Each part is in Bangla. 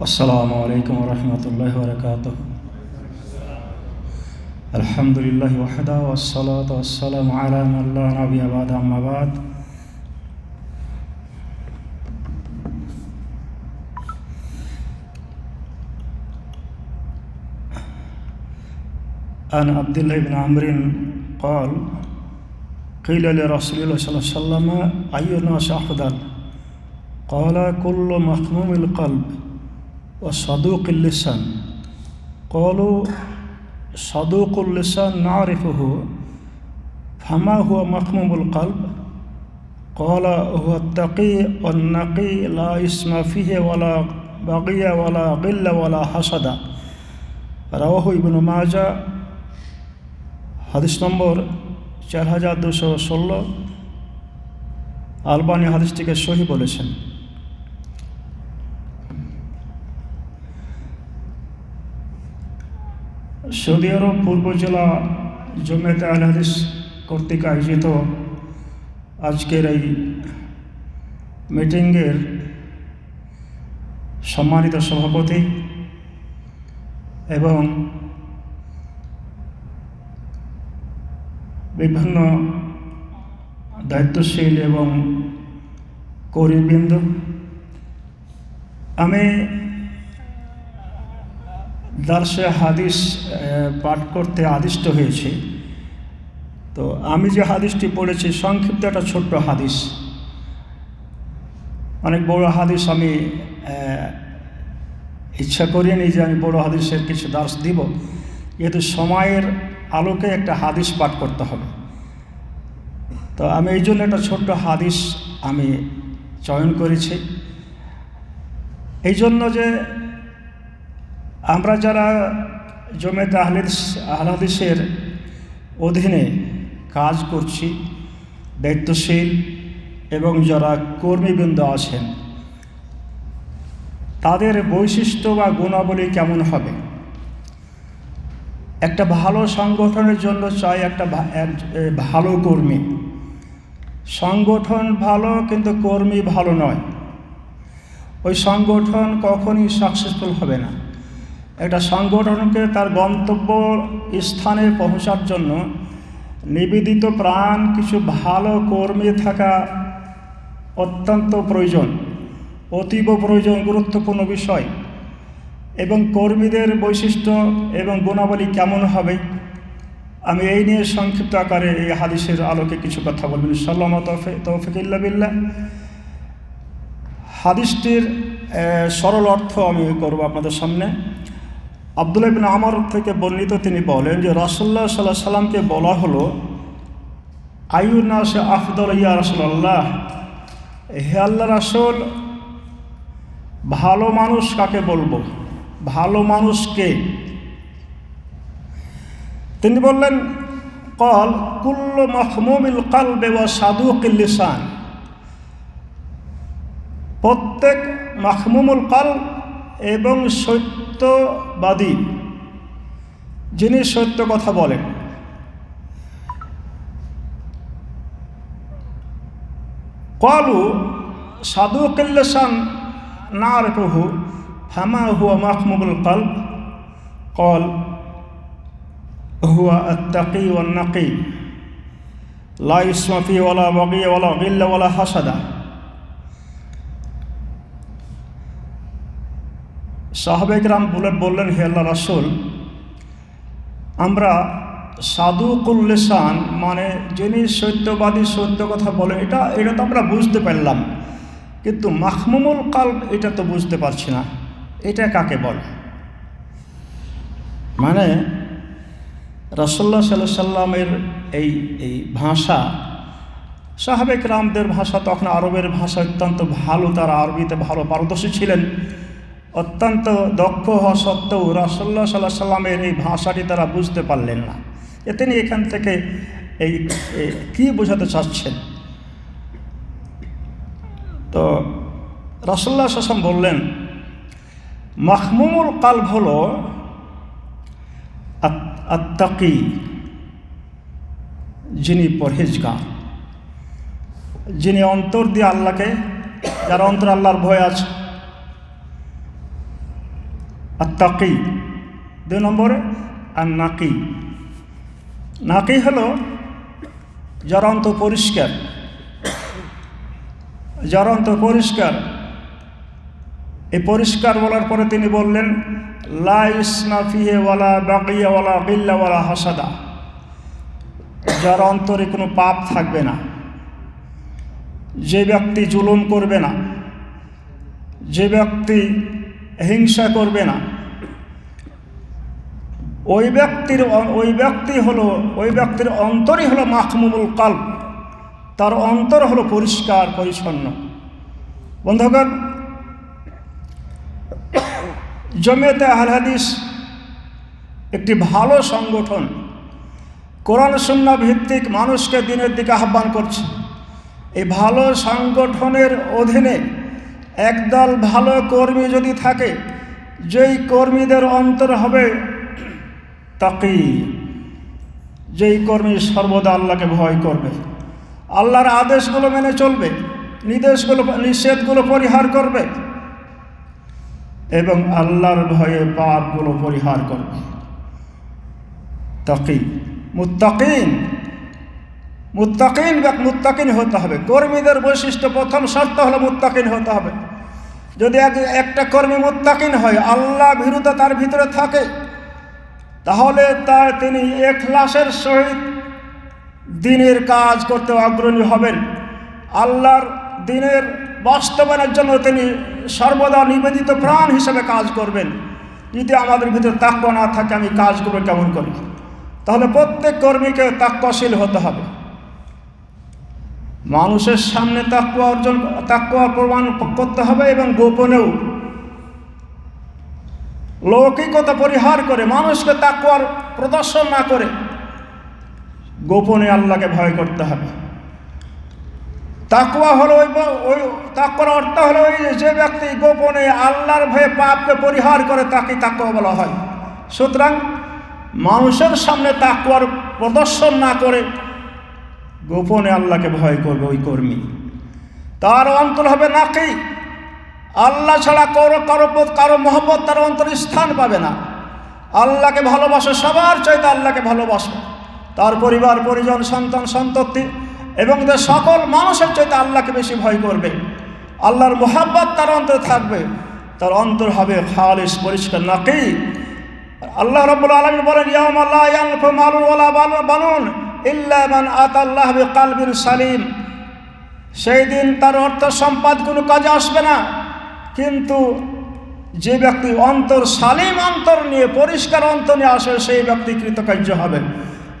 السلام عليكم ورحمة الله وبركاته. الحمد لله وحده والصلاة والسلام على من لا نبي بعد أما بعد. عن عبد الله بن عمرو قال قيل لرسول الله صلى الله عليه وسلم أي الناس أفضل قال كل مخموم القلب. وصدوق اللسان قالوا صدوق اللسان نعرفه فما هو مخموم القلب قال هو التقي والنقي لا اسم فيه ولا بغي ولا غل ولا حسد رواه ابن ماجه হাদিস নম্বর চার হাজার দুশো ষোলো আলবানি হাদিসটিকে সহি বলেছেন সৌদি আরব পূর্ব জেলা জমিয়তে আল হাদিস কর্তৃক আয়োজিত আজকের এই মিটিংয়ের সম্মানিত সভাপতি এবং বিভিন্ন দায়িত্বশীল এবং কর্মীবৃন্দ, আমি দার্সে হাদিস পাঠ করতে আদিষ্ট হয়েছি। তো আমি যে হাদিসটি পড়েছি, সংক্ষিপ্ত একটা ছোট্ট হাদিস। অনেক বড় হাদিস আমি ইচ্ছা করিনি যে আমি বড় হাদিসের কিছু দার্স দিব। যেহেতু সময়ের আলোকে একটা হাদিস পাঠ করতে হবে। তো আমি এই জন্য একটা ছোট্ট হাদিস আমি চয়ন করেছি। এই জন্য যে আমরা যারা জমেতে আহলিস আহলাদিসের অধীনে কাজ করছি, দায়িত্বশীল এবং যারা কর্মীবৃন্দ আছেন, তাদের বৈশিষ্ট্য বা গুণাবলী কেমন হবে? একটা ভালো সংগঠনের জন্য চাই একটা ভালো কর্মী। সংগঠন ভালো কিন্তু কর্মী ভালো নয়। ওই সংগঠন কখনই সাকসেসফুল হবে না। একটা সংগঠনকে তার গন্তব্য স্থানে পৌঁছার জন্য নিবেদিত প্রাণ, কিছু ভালো কর্মী থাকা অত্যন্ত প্রয়োজন, অতীব প্রয়োজন, গুরুত্বপূর্ণ বিষয়। এবং কর্মীদের বৈশিষ্ট্য এবং গুণাবলী কেমন হবে? আমি এই নিয়ে সংক্ষিপ্ত আকারে এই হাদিসের আলোকে কিছু কথা বলবেন সাল্লাম তৌফিকুল্লা বিল্লা হাদিসটির সরল অর্থ আমি করব আপনাদের সামনে। আবদুল্লাহ বিন আমার থেকে বর্ণিত তিনি বলেন যে রাসল্লাহ সাল্লাহ সাল্লামকে বলা হলো আয়ুনা সে আফদল ইয়া রসল্লাহ হে আল্লাহ রাসুল, ভালো মানুষ কাকে বলব? ভালো মানুষকে তিনি বললেন, কল কুল্ল মখমুমিল কাল বেবা সাদুকিল লিসান। প্রত্যেক মাহমুমুল কাল এবং সত্যবাদী, যিনি সত্য কথা বলেন। কলু সাধু কিল্লাসান না প্রভু হামা হুয়া মাহমুবুল কল কল হুয়া আত্তাকি ওয়ান্নাকি লা ইসমাফি ওয়ালা বগি ওলা গিল্লা হাসাদা। সাহাবেকরাম বলে বললেন, হে আল্লাহ রাসুল, আমরা সাধুকুল্লেসান মানে যিনি সত্যবাদী সত্য কথা বলেন, এটা এটা তো আমরা বুঝতে পারলাম। কিন্তু মাহমুমুল কাল এটা তো বুঝতে পারছি না। এটা কাকে বলে? মানে রসল্লা সাল্লাহ সাল্লামের এই এই ভাষা সাহাবেক রামদের ভাষা তখন আরবের ভাষা অত্যন্ত ভালো, তারা আরবিতে ভালো পারদর্শী ছিলেন। অত্যন্ত দক্ষ হওয়া সত্ত্বেও রসল্লা সাল্লাহ সাল্লামের এই ভাষাটি তারা বুঝতে পারলেন না। এ তিনি এখান থেকে এই কী বোঝাতে চাচ্ছেন? তো রসল্লা সাসম বললেন, মাহমুমুল কাল্ব হল আত্মাকি যিনি পরহেজগার, যিনি অন্তর দিয়ে আল্লাহকে, যার অন্তর আল্লাহর ভয় আছে আর তাকি দুই নম্বরে আর নাকি নাকি হলো যার অন্ত পরিষ্কার। যার অন্ত পরিষ্কার। এই পরিষ্কার বলার পরে তিনি বললেন, লা ইসমা ফিহে ওয়ালা বাকিয়া ওয়ালা হাসাদা। যার অন্তরে কোনো পাপ থাকবে না। যে ব্যক্তি জুলুম করবে না। যে ব্যক্তি হিংসা করবে না। ওই ব্যক্তির ওই ব্যক্তি হলো, ওই ব্যক্তির অন্তরই হলো মাহমুমুল কাল তার অন্তর হলো পরিষ্কার, পরিচ্ছন্ন। বন্ধুগণ, জমিয়তে আহল হাদিস একটি ভালো সংগঠন, কোরআন সুন্না ভিত্তিক মানুষকে দিনের দিকে আহ্বান করছে। এই ভালো সংগঠনের অধীনে একদল ভালো কর্মী যদি থাকে, যেই কর্মীদের অন্তর হবে তাকি যেই কর্মী সর্বদা আল্লাহকে ভয় করবে। আল্লাহর আদেশগুলো মেনে চলবে, নির্দেশগুলো, নিষেধগুলো পরিহার করবে এবং আল্লাহর ভয়ে পাপগুলো পরিহার করবে। তাকি, মুত্তাকিন মুত্তাকিন মুত্তাকিন হতে হবে। কর্মীদের বৈশিষ্ট্য, প্রথম শর্ত হলো মুত্তাকিন হতে হবে। যদি এক, একটা কর্মী মুত্তাকিন হয়, আল্লাহ বিরুদ্ধে তার ভিতরে থাকে। তাহলে তার তিনি এখলাসের সহিত দিনের কাজ করতে অগ্রণী হবেন। আল্লাহর দিনের বাস্তবায়নের জন্য তিনি সর্বদা নিবেদিত প্রাণ হিসেবে কাজ করবেন। যদি আমাদের ভিতরে তাক্য না থাকে, আমি কাজ করব কেমন করি? তাহলে প্রত্যেক কর্মীকে তাক্যশীল হতে হবে। মানুষের সামনে তাকুয়া অর্জন তাকুয়া প্রমাণ করতে হবে এবং গোপনেও লৌকিকতা পরিহার করে, মানুষকে তাকুয়ার প্রদর্শন না করে, গোপনে আল্লাহকে ভয় করতে হবে। তাকুয়া হলো ওই ওই তাকুয়ার অর্থ হলো ওই যে ব্যক্তি গোপনে আল্লাহর ভয়ে পাপকে পরিহার করে তাকে তাকুয়া বলা হয়। সুতরাং মানুষের সামনে তাকুয়ার প্রদর্শন না করে, গোপনে আল্লাহকে ভয় করবে ওই কর্মী। তার অন্তর হবে নাকি? আল্লাহ ছাড়া কারও কারও কারও মহব্বত, তার অন্তর স্থান পাবে না। আল্লাহকে ভালোবাসে সবার চাইতে আল্লাহকে ভালোবাসবে তার পরিবার, পরিজন, সন্তান, সন্ততি এবং তার সকল মানুষের চাইতে আল্লাহকে বেশি ভয় করবে, আল্লাহর মোহাব্বত তার অন্তর থাকবে, তার অন্তর হবে খালিস, পরিষ্কার নাকি আল্লাহ রব্বুল আলমী বলেন বানুন ইল্লামান আতাল্লাহ কালবিন সালিম। সেই দিন তার অর্থ সম্পাদ কোনো কাজে আসবে না। কিন্তু যে ব্যক্তি অন্তর সালিম অন্তর নিয়ে, পরিষ্কার অন্তর নিয়ে আসে, সেই ব্যক্তি কৃতকার্য হবে।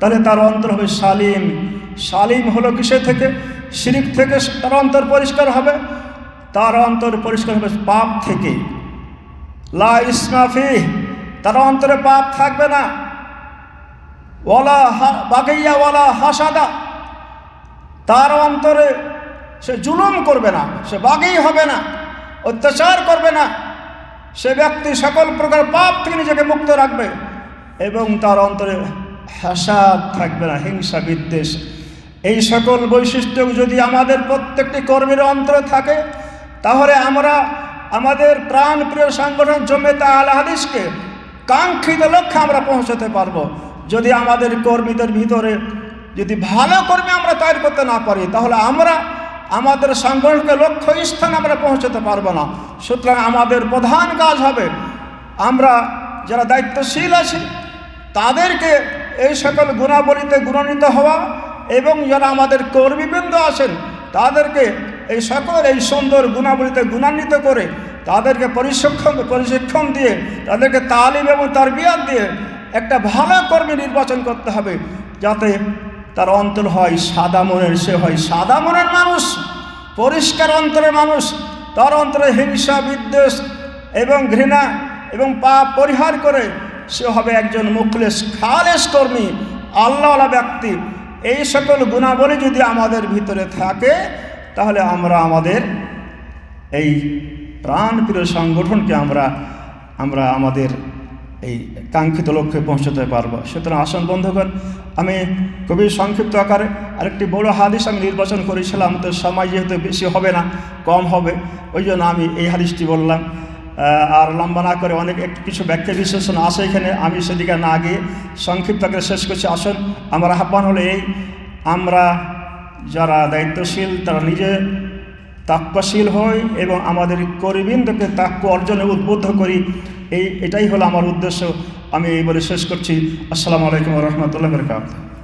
তাহলে তার অন্তর হবে সালিম সালিম হলো কিসে থেকে? শিরিক থেকে তার অন্তর পরিষ্কার হবে। তার অন্তর পরিষ্কার হবে পাপ থেকে। লা ইসমাফি তার অন্তরে পাপ থাকবে না। ওয়ালা বাগাইয়া ওয়ালা হাসাদা। তার অন্তরে সে জুলুম করবে না। সে বাগেই হবে না। অত্যাচার করবে না। সে ব্যক্তি সকল প্রকার পাপ থেকে নিজেকে মুক্ত রাখবে এবং তার অন্তরে হাসাদ থাকবে না, হিংসা, বিদ্বেষ। এই সকল বৈশিষ্ট্য যদি আমাদের প্রত্যেকটি কর্মীর অন্তরে থাকে, তাহলে আমরা আমাদের প্রাণপ্রিয় সংগঠন জমেতা আল হাদিসকে কাঙ্ক্ষিত লক্ষ্যে আমরা পৌঁছাতে পারব। যদি আমাদের কর্মীদের ভিতরে যদি ভালো কর্মী আমরা তৈরি করতে না পারি, তাহলে আমরা আমাদের সংগঠনকে লক্ষ্য স্থানে আমরা পৌঁছাতে পারব না। সুতরাং আমাদের প্রধান কাজ হবে আমরা যারা দায়িত্বশীল আছি, তাদেরকে এই সকল গুণাবলীতে গুণান্বিত হওয়া এবং যারা আমাদের কর্মীবৃন্দ আছেন, তাদেরকে এই সকল এই সুন্দর গুণাবলীতে গুণান্বিত করে তাদেরকে পরিশিক্ষণ, প্রশিক্ষণ দিয়ে, তাদেরকে তালিম এবং তার বিয়াদ দিয়ে একটা ভালো কর্মী নির্বাচন করতে হবে যাতে তার অন্তর হয় সাদা মনের, সে হয় সাদা মনের মানুষ, পরিষ্কার অন্তরের মানুষ। তার অন্তরে হিংসা, বিদ্বেষ এবং ঘৃণা এবং পাপ পরিহার করে সে হবে একজন মুখলেশ খালেশ কর্মী, আল্লাহওয়ালা ব্যক্তি। এই সকল গুণাবলী যদি আমাদের ভিতরে থাকে, তাহলে আমরা আমাদের এই প্রাণপ্রিয় সংগঠনকে আমরা আমরা আমাদের এই কাঙ্ক্ষিত লক্ষ্যে পৌঁছতে পারব। সুতরাং আসন বন্ধুগণ, আমি খুবই সংক্ষিপ্ত আকারে আরেকটি বড় হাদিস আমি নির্বাচন করেছিলাম, তো সময় যেহেতু বেশি হবে না, কম হবে, ওই জন্য আমি এই হাদিসটি বললাম। আর লম্বা না করে অনেক একটু কিছু ব্যাখ্যা বিশ্লেষণ আছে এখানে, আমি সেদিকে না গিয়ে সংক্ষিপ্ত আকারে শেষ করছি। আসুন, আমার আহ্বান হলো এই, আমরা যারা দায়িত্বশীল, তারা নিজে তাক্যশীল হই এবং আমাদের করিবিন্দকে তাক্য অর্জনে উদ্বুদ্ধ করি। এই, এটাই হলো আমার উদ্দেশ্য। আমি এই বলে শেষ করছি। আসসালামু আলাইকুম রহমতুল্লাহ বরকাত